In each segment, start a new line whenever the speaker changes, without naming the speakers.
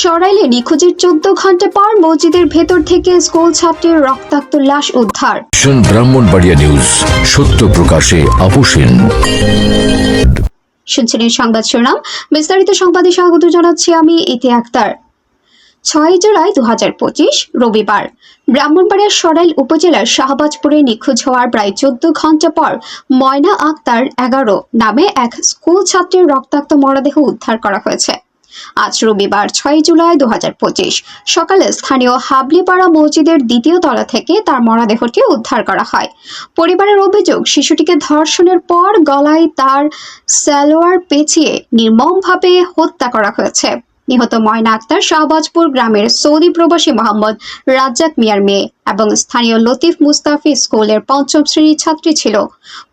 সরাইলে নিখোঁজের চোদ্দ ঘণ্টা পর মসজিদের ভেতর থেকে স্কুল ছাত্রীর রক্তাক্ত লাশ উদ্ধার।
ব্রাহ্মণবাড়িয়া নিউজ সত্য প্রকাশে আপোষহীন।
শুনছিলেন সংবাদ শিরোনাম বিস্তারিত সংবাদে স্বাগত জানাচ্ছি আমি ইতি আক্তার। ছয় জুলাই দু হাজার পঁচিশ রবিবার। ব্রাহ্মণবাড়িয়ার সরাইল উপজেলার শাহবাজপুরে নিখোঁজ হওয়ার প্রায় চোদ্দ ঘণ্টা পর ময়না আক্তার এগারো নামে এক স্কুল ছাত্রীর রক্তাক্ত মরদেহ উদ্ধার করা হয়েছে। আজ রবিবার ছয় জুলাই দু হাজার পঁচিশ। সকালে স্থানীয় হাবলিপাড়া মসজিদের দ্বিতীয় তলা থেকে তার মরদেহটি উদ্ধার করা হয়। পরিবারের অভিযোগ, শিশুটিকে ধর্ষণের পর গলায় তার স্যালোয়ার পেঁচিয়ে নির্মমভাবে হত্যা করা হয়েছে। নিহত ময়না আক্তার, শাহবাজপুর গ্রামের সৌদি প্রবাসী মোহাম্মদ রাজ্জাক মিয়ার মেয়ে এবং স্থানীয় লতিফ মুস্তাফি স্কুলের পঞ্চম শ্রেণির ছাত্রী ছিল।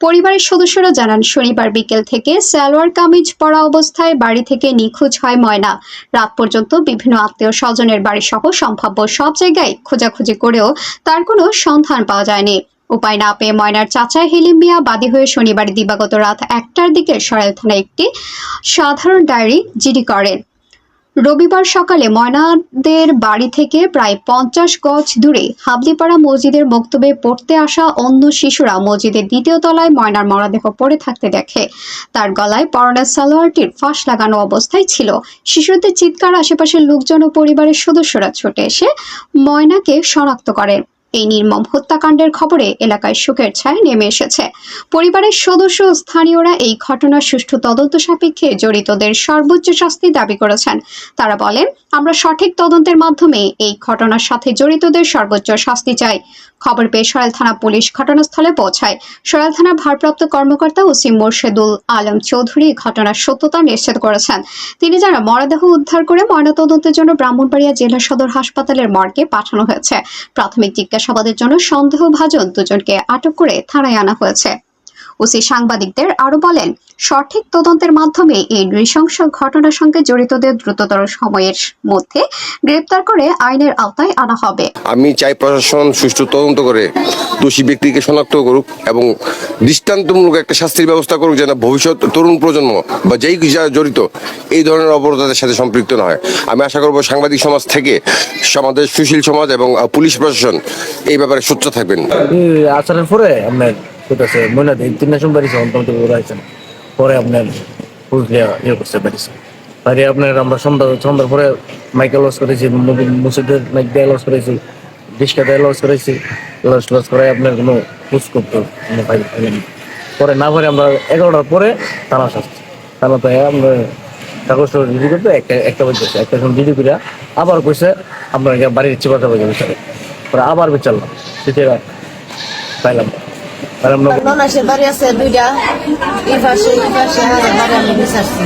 পরিবারের সদস্যরা জানান, শনিবার বিকেল থেকে সালোয়ার কামিজ পরা অবস্থায় বাড়ি থেকে নিখোঁজ হয় ময়না। রাত পর্যন্ত বিভিন্ন আত্মীয় স্বজনের বাড়ি সহ সম্ভাব্য সব জায়গায় খোঁজাখুঁজি করেও তার কোনো সন্ধান পাওয়া যায়নি। উপায় না পেয়ে ময়নার চাচা হেলিম মিয়া বাদী হয়ে শনিবার দিবাগত রাত একটার দিকে সরাইল থানায় একটি সাধারণ ডায়েরি জিডি করেন। রবিবার সকালে ময়নাদের বাড়ি থেকে প্রায় পঞ্চাশ গজ দূরে হাবলিপাড়া মসজিদের বক্তব্যে পড়তে আসা অন্য শিশুরা মসজিদের দ্বিতীয় তলায় ময়নার মরদেহ পড়ে থাকতে দেখে। তার গলায় পরনের সালোয়ারটির ফাঁস লাগানো অবস্থায় ছিল। শিশুদের চিৎকার, আশেপাশের লোকজন ও পরিবারের সদস্যরা ছুটে এসে ময়নাকে শনাক্ত করেন। এই নির্মম হত্যাকাণ্ডের খবরে এলাকায় শোকের ছায়া নেমে এসেছে। পরিবারের সদস্য স্থানীয়রা এই ঘটনার সুষ্ঠু তদন্ত সাপেক্ষে জড়িতদের সর্বোচ্চ শাস্তি দাবি করেছেন। তারা বলেন, আমরা সঠিক তদন্তের মাধ্যমে এই ঘটনার সাথে জড়িতদের সর্বোচ্চ শাস্তি চাই। খবর পেয়ে সরাইল থানা পুলিশ ঘটনাস্থলে পৌঁছায়। সরাইল থানার ভারপ্রাপ্ত কর্মকর্তা ওসিম মোর্শেদুল আলম চৌধুরী ঘটনার সত্যতা নিশ্চিত করেছেন। তিনি যারা মরদেহ উদ্ধার করে ময়নাতদন্তের জন্য ব্রাহ্মণবাড়িয়া জেলা সদর হাসপাতালের মর্গে পাঠানো হয়েছে। প্রাথমিক জিজ্ঞাসাবাদের জন্য সন্দেহভাজন দুজনকে আটক করে থানায় আনা হয়েছে। ওসি সাংবাদিকদের আরও বলেন সঠিক তদন্তের মাধ্যমে এই নৃশংস ঘটনার সঙ্গে জড়িতদের দ্রুততর সময়ের মধ্যে গ্রেপ্তার করে আইনের আওতায় আনা হবে।
আমি চাই প্রশাসন সুষ্ঠু তদন্ত করে দোষী ব্যক্তিকে শনাক্ত করুক এবং দৃষ্টান্তমূলক একটা শাস্তির ব্যবস্থা করুক যেন ভবিষ্যৎ তরুণ প্রজন্ম বা যেই যারা জড়িত এই ধরনের অপরাধের সাথে সম্পৃক্ত না হয়। আমি আশা করব সাংবাদিক সমাজ থেকে সমাজের সুশীল সমাজ এবং পুলিশ প্রশাসন এই ব্যাপারে সোচ্চার থাকবেন।
এই আসারের পরে আপনার দিন তিন মাস বাড়িছে ওরা আইছেন পরে আপনার পুরুলিয়া ইয়ে করছে বাড়িছে বাড়ি আপনার আমরা সন্ধ্যা, সন্ধ্যার পরে মাইকে লস করেছি মসজিদের মাইক দিয়ে লস করেছি ডিসকা দিয়ে লস করেছি। লস লস করে আপনার কোনো পুষ করতো। পরে না পরে আমরা এগারোটার পরে থানা আসছি। থানা তো আমরা কাগজ রেডি করতে একটা একটা বাজে একটা সময় রেডি করে আবার কইছে, আমরা বাড়ির চিপাটা বাজে বিচারে পরে আবার বিচারলাম সেটা পাইলাম।
ননাসের বাড়ি আছে দুইটা এই পাশে এই পাশে আমাদের বাড়ি আমি বিচারছি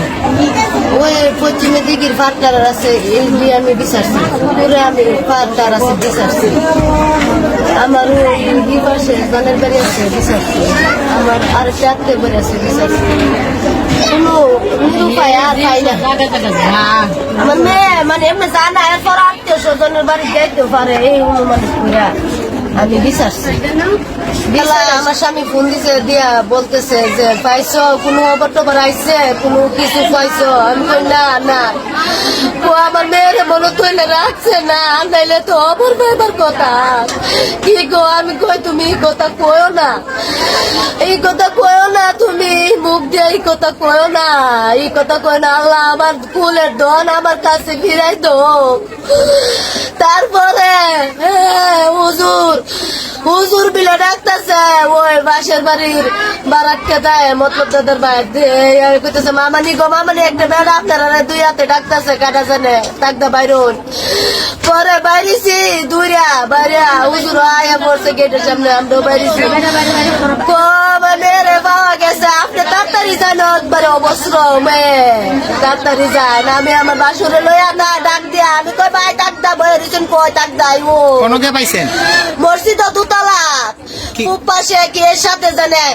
ওই পশ্চিমে দিঘির পাটটার আছে এই দিয়ে আমি বিচারছি পুকুরে আমি পাটটার আছে বিচারছি আমার ওই এই পাশে জনের বাড়ি আছে বিচারছি আমার আর চারটে বাড়ি আছে বিচারছি কোনো উপায় আর পাই না আমার মেয়ে মানে এমনি জানা এরপর আত্মীয় স্বজনের বাড়ি যাইতে পারে এই অনুমান করে আমি বিচারছি আমার স্বামী ফোন দিছে দিয়া বলতেছে যে পাইছো? কোনো খবর টবর আইছে? কোনো কিছু পাইছো? আমি কই না না। ও আমার মেয়ের মনে তৈলে রাখছে না নাইলে তো অবর কথা। কি গো আমি কই তুমি এই কথা কয়ো না। এই কথা কয়ো না তুমি মুখ দিয়ে এই কথা কয়ো না। এই কথা কয় না আল্লাহ আমার কুলের ধন আমার কাছে ফিরাই দো তারপরে? হ্যাঁ, হুজুর। হুজুর বিলে ডাকতেছে ওই বাসের বাড়ির বারাতকে দেয় মতলব দাদার বাইর কইতেছে মামানি গো মামানি একটা বেড়া আপনারা দুই হাতে ডাকতেছে কাটা জানে ডাকতে বাইরুন। পরে বাইরেছি দুইরা বাইরা হুজুর আয়া পড়ছে গেটের সামনে আমরা বাইরেছি। কবে মেরে পাওয়া গেছে আপনি তাড়াতাড়ি যান একবারে মেয়ে তাড়াতাড়ি যান আমি আমার বাসুরে লইয়া না ডাক দিয়া আমি কই ভাই ডাক দা বই রিজন কই ডাক দাই ও
কোনকে পাইছেন?
মসজিদ দুতলা। খুব পাশে কি এর সাথে জানে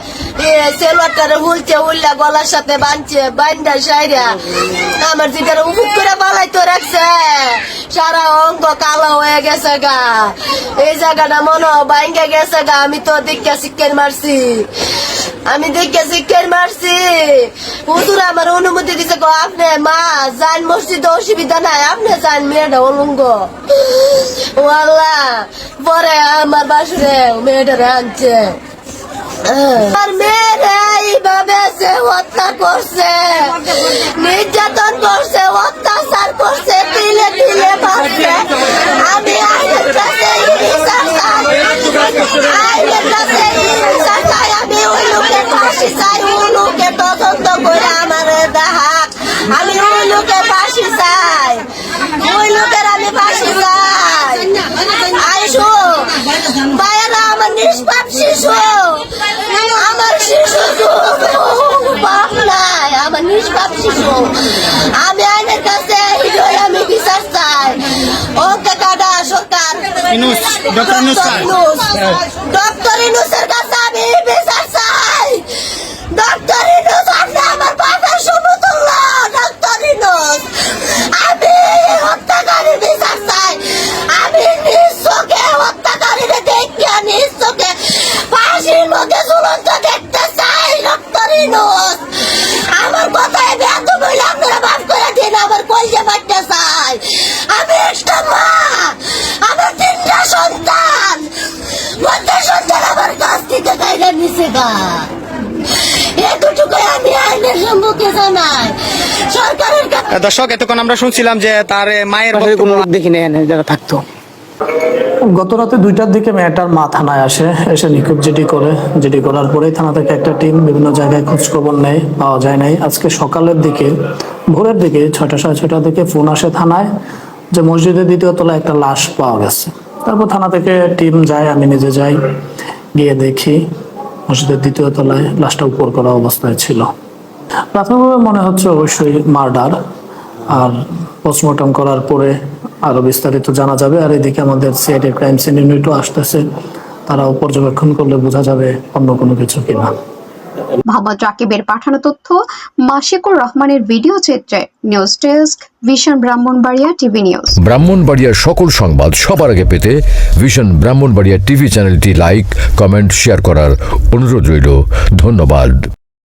সেলোয়ারটারে হুলছে হুল্লা গলার সাথে বানছে বাইন্ডা সাইরা। আমার জিগারে উপুক করে বালাই তো রাখছে। সারা অঙ্গ কালো হয়ে গেছে গা। এই জায়গাটা মনে বাইঙ্গে গেছে গা আমি তো দিকটা শিক্ষের মারছি। আমি দেখে শিক্ষার মারছি। হুজুর আমার অনুমতি দিছে গো, আপনি মা যান মসজিদে অসুবিধা নাই, আপনি যান মেয়েটা অলঙ্গ। ও আল্লাহ, পরে আমার বাসুরে মেয়েটারে আনছে। আর মেয়েরা এইভাবে সে হত্যা করছে, নির্যাতন করছে, অত্যাচার করছে, তিলে তিলে মারছে আমি আইনের কাছে বিচার চাই আইনের কাছে বিচার চাই আমি ওই লোকের ফাঁসি চাই ওই লোকের তদন্ত করে আমার দেখাক আমি ওই লোকের ফাঁসি চাই ওই লোকের আমি ফাঁসি চাই আইসো বাইরা আমার নিষ্পাপ শিশু আমার শিশু বাপ নাই আমার নিষ্পাপ শিশু আমি আইনের কাছে আমি বিচার চাই। ওকে কাটা সরকার।
ডক্টর ইনুস।
ডক্টর ইনুসের কাছে আমি বিচার নিচে গা এতটুকু আমি আইনের সম্মুখে জানাই। সরকারের
দর্শক এতক্ষণ আমরা শুনছিলাম যে তার মায়ের
কোনো লোক দেখি নেই যারা থাকতো।
গত রাতে দুইটার দিকে মেয়েটার মা থানায় আসে এসে নিখোঁজ জিডি করে। জিডি করার পরেই থানা থেকে একটা টিম বিভিন্ন জায়গায় খোঁজ খবর নেয় পাওয়া যায় নাই। আজকে সকালের দিকে ভোরের দিকে ছয়টা সাড়ে ছয়টার দিকে ফোন আসে থানায় যে মসজিদের দ্বিতীয় তলায় একটা লাশ পাওয়া গেছে। তারপর থানা থেকে টিম যায় আমি নিজে যাই গিয়ে দেখি মসজিদের দ্বিতীয় তলায় লাশটা উপর করা অবস্থায় ছিল। প্রাথমিকভাবে মনে হচ্ছে অবশ্যই মার্ডার। আর পোস্টমর্টম করার পরে আরও বিস্তারিত জানা যাবে। আর এদিকে আমাদের সিআইডি ক্রাইম সিন ইউনিটও আসতেছে। তারাও পর্যবেক্ষণ করলে বোঝা যাবে অন্য কোনো কিছু কিনা।
মোহাম্মদ রাকিবের পাঠানো তথ্য মাসিকুর রহমানের ভিডিও চিত্রে, news desk, vision Brahmanbaria TV news.
ব্রাহ্মণবাড়িয়ার সকল সংবাদ সবার আগে পেতে ভিশন ব্রাহ্মণবাড়িয়া টিভি চ্যানেলটি লাইক, কমেন্ট, শেয়ার করার অনুরোধ রইল। ধন্যবাদ।